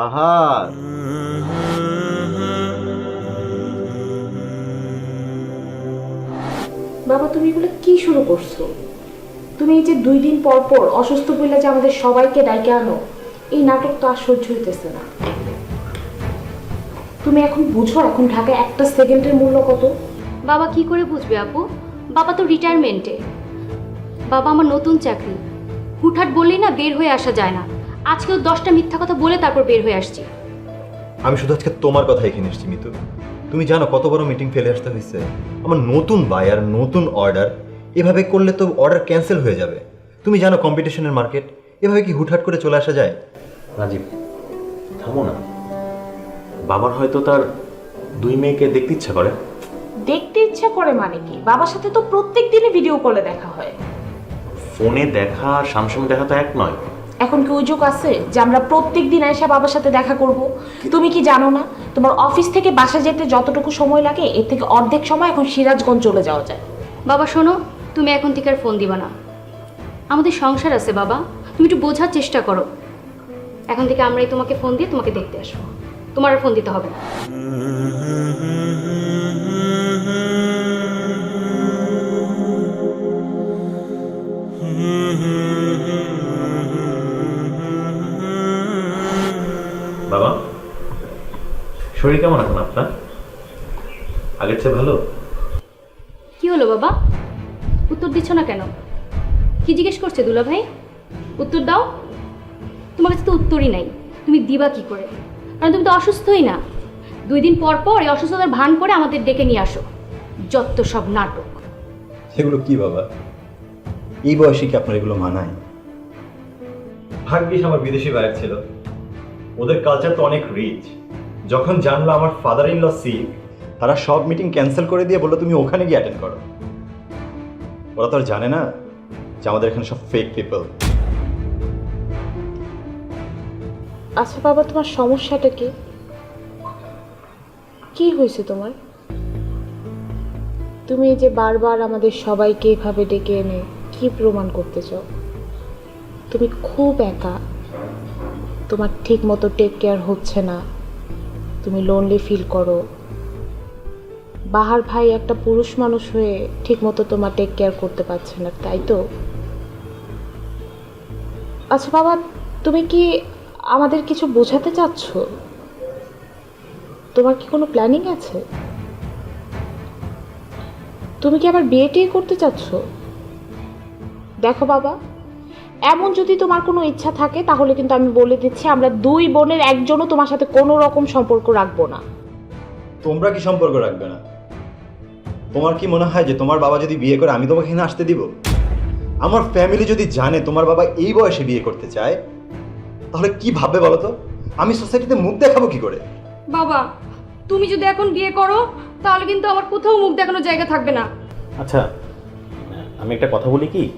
বাহার। বাবা তুমি এগুলো কি শুরু করছ? তুমি এই যে দুই দিন পর পর অসুস্থ বলে যে আমাদের সবাইকে ডাইকে আনো এই নাটক তো আর সহ্য হইতেছে না। তুমি এখন বুঝো এখন ঢাকায় একটা সেকেন্ডের মূল্য কত? বাবা কি করে বুঝবে আপু? বাবা তো রিটায়ারমেন্টে বাবা আমার নতুন চাকরি। হুটহাট বললেই না বের হয়ে আসা যায় না। আজকেও দশটা মিথ্যা কথা বলে তারপর বের হয়ে আসছি। আমি শুধু আজকে তোমার কথা এখানে এসেছি মিতু। তুমি জানো কত বড় মিটিং ফেলে আসতে হয়েছে। আমার নতুন বায়ার নতুন অর্ডার এভাবে করলে তো অর্ডার ক্যান্সেল হয়ে যাবে। তুমি জানো কম্পিটিশনের মার্কেট এভাবে কি হুটহাট করে চলে আসা যায়? রাজীব থামো না। বাবার হয়তো তার দুই মেয়েকে দেখতে ইচ্ছা করে। দেখতে ইচ্ছা করে মানে কি? বাবার সাথে তো প্রত্যেক দিনই ভিডিও কলে দেখা হয়। ফোনে দেখা আর সামসামনি দেখা তো এক নয়। এখন কি ওই যুগ আছে যে আমরা প্রত্যেক দিন এসে বাবার সাথে দেখা করব? তুমি কি জানো না? তোমার অফিস থেকে বাসা যেতে যতটুকু সময় লাগে, এর থেকে অর্ধেক সময় এখন সিরাজগঞ্জ চলে যাওয়া যায়। বাবা, শোনো, তুমি এখন থেকে আর ফোন দিবা না। আমাদের সংসার আছে, বাবা। তুমি একটু বোঝার চেষ্টা করো। এখন থেকে আমরাই তোমাকে ফোন দিয়ে তোমাকে দেখতে আসব। তোমার ফোন দিতে হবে না। শরীর কেমন এখন আপনার? আগের চেয়ে ভালো? কি হলো বাবা? উত্তর দিচ্ছ না কেন? কি জিজ্ঞেস করছে দুলা ভাই? উত্তর দাও। তোমার কাছে তো উত্তরই নাই। তুমি দিবা কি করে? কারণ তুমি তো অসুস্থই না। দুই দিন পর পর এই অসুস্থতার ভান করে আমাদের ডেকে নিয়ে আসো। যত সব নাটক। সেগুলো কি বাবা? এই বয়সে কি আপনার এগুলো মানায়? ভাগ্যিস আমার বিদেশি বায়ার ছিল। ওদের কালচার তো অনেক রিচ যখন জানলো আমার ফাদার ইন ল সিক তারা সব মিটিং ক্যান্সেল করে দিয়ে বলল, তুমি ওখানে গিয়ে অ্যাটেন্ড করো। ওরা তো আর জানে না যে আমাদের এখানে সব ফেক পিপল আচ্ছা বাবা, তোমার সমস্যাটা কি? কি হয়েছে তোমার? তুমি যে বারবার আমাদের সবাইকে এভাবে ডেকে এনে কি প্রমাণ করতে চাও? তুমি খুব একা। তোমার ঠিক মতো টেক কেয়ার হচ্ছে না। তুমি লোনলি ফিল করো। বাহার ভাই একটা পুরুষ মানুষ হয়ে ঠিক মতো তোমার টেক কেয়ার করতে পারছে না, তাই তো? আচ্ছা বাবা, তুমি কি আমাদের কিছু বোঝাতে চাচ্ছ? তোমার কি কোনো প্ল্যানিং আছে? তুমি কি আবার বিয়ে টিয়ে করতে চাচ্ছ? দেখো বাবা এমন যদি তোমার কোনো ইচ্ছা থাকে তাহলে কিন্তু আমি বলে দিচ্ছি আমরা দুই বোনের একজনও তোমার সাথে কোনো রকম সম্পর্ক রাখব না। তোমরা কি সম্পর্ক রাখবে না? তোমার কি মনে হয় যে তোমার বাবা যদি বিয়ে করে আমি তোমাকে এখানে আসতে দিব? আমার ফ্যামিলি যদি জানে তোমার বাবা এই বয়সে বিয়ে করতে চায় তাহলে কি ভাববে বলো তো? আমি সোসাইটিতে মুখ দেখাবো কি করে? বাবা তুমি যদি এখন বিয়ে করো তাহলে কিন্তু আমার কোথাও মুখ দেখানোর জায়গা থাকবে না। আচ্ছা আমি একটা কথা বলি কি?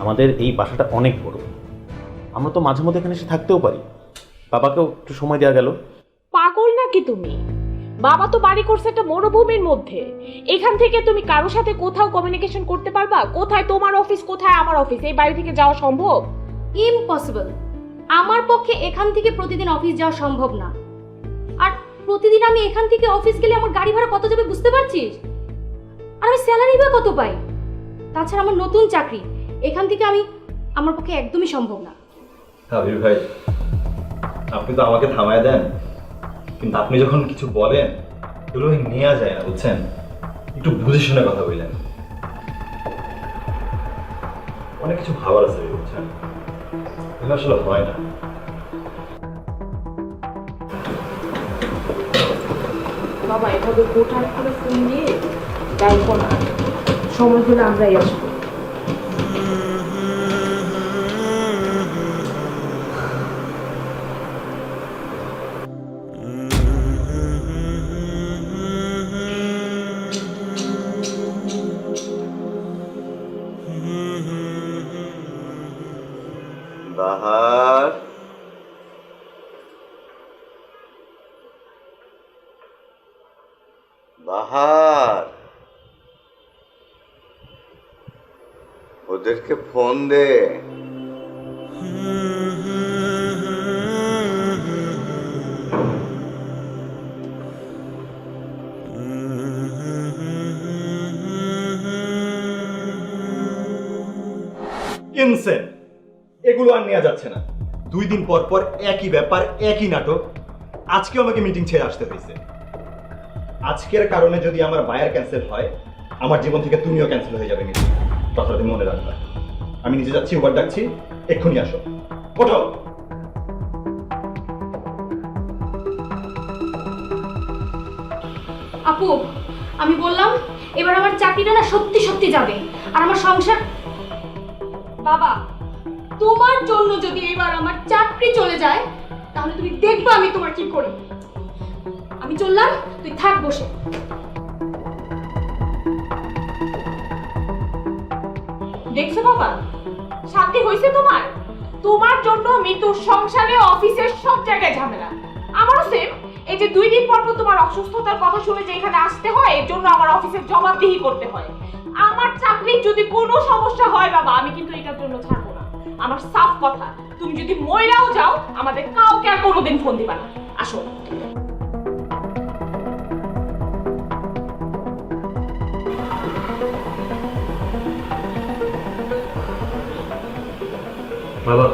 আমাদের এই বাসাটা অনেক বড়। আমরা তো মাঝে মধ্যে এখানে এসে থাকতেও পারি। বাবাকেও একটু সময় দেওয়া গেল। পাগল নাকি তুমি? বাবা তো বাড়ি করছে একটা মরুভূমির মধ্যে। এখান থেকে তুমি কারোর সাথে কোথাও কমিউনিকেশন করতে পারবা? কোথায় তোমার অফিস কোথায় আমার অফিস এই বাড়ি থেকে যাওয়া সম্ভব? ইম্পসিবল আমার পক্ষে এখান থেকে প্রতিদিন অফিস যাওয়া সম্ভব না। আর প্রতিদিন আমি এখান থেকে অফিস গেলে আমার গাড়ি ভাড়া কত যাবে বুঝতে পারছিস? আর আমি স্যালারি বা কত পাই? তাছাড়া আমার নতুন চাকরি। এখান থেকে আমি আমার পক্ষে একদমই সম্ভব না। আবির ভাই আপনি তো আমাকে থামায় দেন। কিন্তু আপনি যখন কিছু বলেন এগুলো নেওয়া যায় না বুঝছেন? একটু বুঝে শুনে কথা বললেন। অনেক কিছু ভাবার আছে বুঝছেন? এগুলো আসলে হয় না। বাবা এভাবে কোঠার করে ফোন দিয়ে দেখো না সময় হলে আমরাই আসব। ওদেরকে ফোন দে। ইনসেন, এগুলো আর নেওয়া যাচ্ছে না। দুই দিন পর পর একই ব্যাপার, একই নাটক। আজকেও আমাকে মিটিং ছেড়ে আসতে হয়েছে। আজকের কারণে যদি আমার বায়ার ক্যান্সেল হয়, আমার জীবন থেকে তুমিও ক্যান্সেল হয়ে যাবে মিটিং কথাটা তুমি মনে রাখবে আমি নিজে যাচ্ছি, উবার ডাকছি, এক্ষুনি আসো। ওঠো! আপু, আমি বললাম, এবার আমার চাকরিটা না সত্যি সত্যি যাবে। আর আমার সংসার বাবা, তোমার জন্য যদি এবার আমার চাকরি চলে যায়, তাহলে তুমি দেখবে আমি তোমার কি করি। আমি চললাম, তুই থাক বসে। দেখছ বাবা? শান্তি হয়েছে তোমার? তোমার জন্য মৃত্যুর সংসারে, অফিসের সব জায়গায় ঝামেলা। আমারও সেম এই যে দুই দিন পর পর তোমার অসুস্থতার কথা শুনে যে এখানে আসতে হয়, এর জন্য আমার অফিসের জবাবদিহি করতে হয়। আমার চাকরির যদি কোনো সমস্যা হয় বাবা, আমি কিন্তু এটার জন্য ছাড়বো না। আমার সাফ কথা, তুমি যদি মহিলাও যাও, আমাদের কাউকে আর কোনোদিন ফোন দিবা না। আসো। বাবা।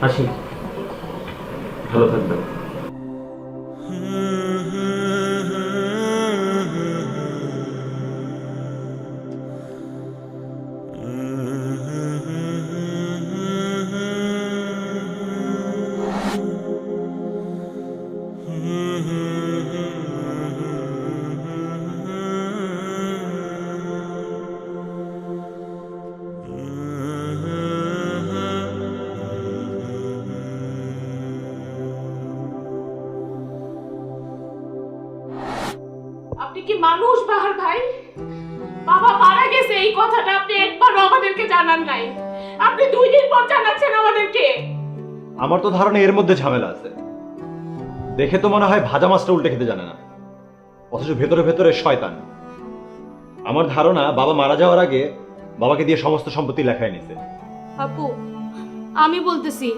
আসি। ভালো থাকবেন। জানান নাই। আপনি দুই দিন পর জানাচ্ছেন আমাদেরকে। আমার তো ধারণা এর মধ্যে ঝামেলা আছে। দেখে তো মনে হয় ভাজা মাছটা উল্টে খেতে জানে না। অথচ ভেতরে ভেতরে শয়তান। আমার ধারণা বাবা মারা যাওয়ার আগে বাবাকে দিয়ে সমস্ত সম্পত্তি লেখায় নিছে। আপু আমি বলতেছি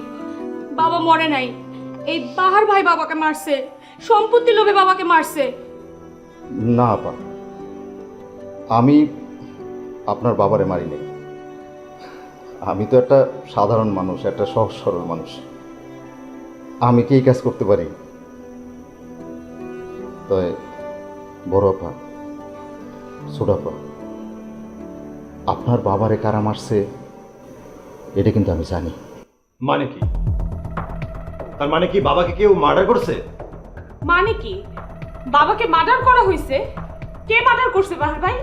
বাবা মরে নাই। এই বাহার ভাই বাবাকে মারছে সম্পত্তি লোভে বাবাকে মারছে। না আপা আমি আপনার বাবারে মারি নাই আমি তো একটা সাধারণ মানুষ একটা সহজ সরল মানুষ। আমি কি এই কাজ করতে পারি? তবে বড় আপা ছোট আপা আপনার বাবারে কারা মারছে এটা কিন্তু আমি জানি। মানে কি? তার মানে কি বাবাকে কেউ মার্ডার করছে? মানে কি? বাবাকে মার্ডার করা হয়েছে কে মার্ডার করছে বাহার ভাই?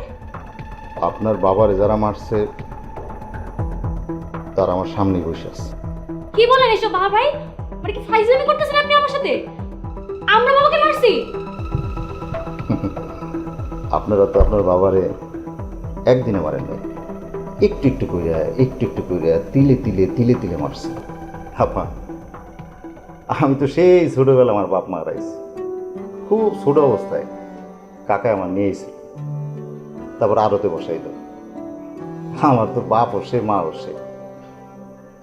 আপনার বাবারে যারা মারছে তারা আমার সামনে বসে আছে। কি বলেন এসব বাবা ভাই মানে কি ফাইজলামি করতেছেন আপনি আমার সাথে? আমরা বাবাকে মারছি। আপনারা তো আপনার বাবারে একদিনে মারেন নাই। একটু একটু কইরা একটু একটু কইরা তিলে তিলে তিলে তিলে মারছে। আপা আমি তো সেই ছোটবেলা আমার বাপ মা হারাইছি খুব ছোট অবস্থায় কাকা আমার নিয়েছিল তারপর আরতে বসাইল। আমার তো বাপ সে মা সে।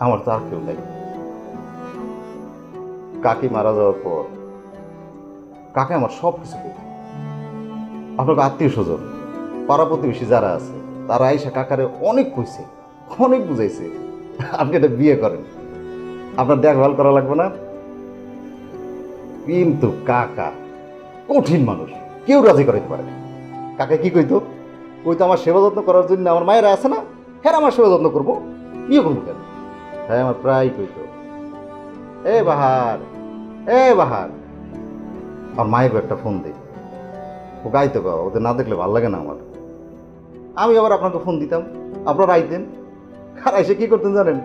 আমার তো আর কেউ নেই। কাকি মারা যাওয়ার পর কাকে আমার সব কিছু আপনাকে আত্মীয় স্বজন, পাড়া প্রতিবেশী যারা আছে, তারা আইসা কাকারে অনেক কইছে, অনেক বুঝাইছে। আপনি এটা বিয়ে করেন। আপনার দেখভাল করা লাগবে না। কিন্তু কাকা কঠিন মানুষ, কেউ রাজি করাইতে পারে। কাকা কি কইতো? কইতো আমার সেবা যত্ন করার জন্য আমার মায়েরা আছে না? হ্যাঁ আমার সেবা যত্ন করব। বিয়ে করব কেন? হ্যাঁ আমার প্রায় কইতো এ বাহার এ বাহার। আমার মায়ের একটা ফোন দিই ও গাইতো গা, ওদের না দেখলে ভালো লাগে না আমার। আমি আবার আপনাকে ফোন দিতাম, আপনারা আইতেন আর এসে কি করতেন জানেন?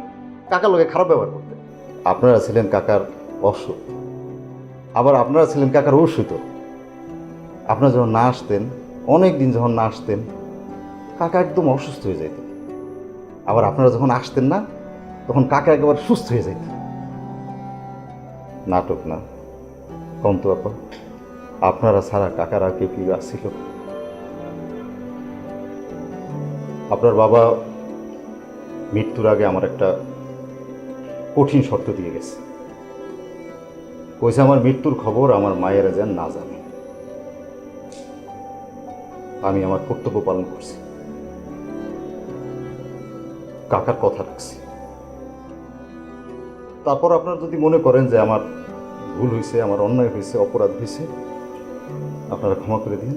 কাকার লোকে খারাপ ব্যবহার করতেন। আপনারা ছিলেন কাকার অসুখ। আবার আপনারা ছিলেন কাকার অসুত আপনারা যখন না আসতেন অনেক দিন যখন না আসতেন, কাকা একদম অসুস্থ হয়ে যেতেন আবার আপনারা যখন আসতেন না তখন কাকা একেবারে সুস্থ হয়ে যেত নাটক না। কন্ত আপা, আপনারা ছাড়া কাকার আর কেউ কেউ আসছিল আপনার বাবা মৃত্যুর আগে আমার একটা কঠিন শর্ত দিয়ে গেছে। কইছে, আমার মৃত্যুর খবর আমার মায়েরা যেন না জানে। আমি আমার কর্তব্য পালন করছি। কাকার কথা রাখছি। তারপর আপনার যদি মনে করেন যে আমার ভুল হয়েছে আমার অন্যায় হয়েছে অপরাধ হয়েছে আপনারা ক্ষমা করে দিন।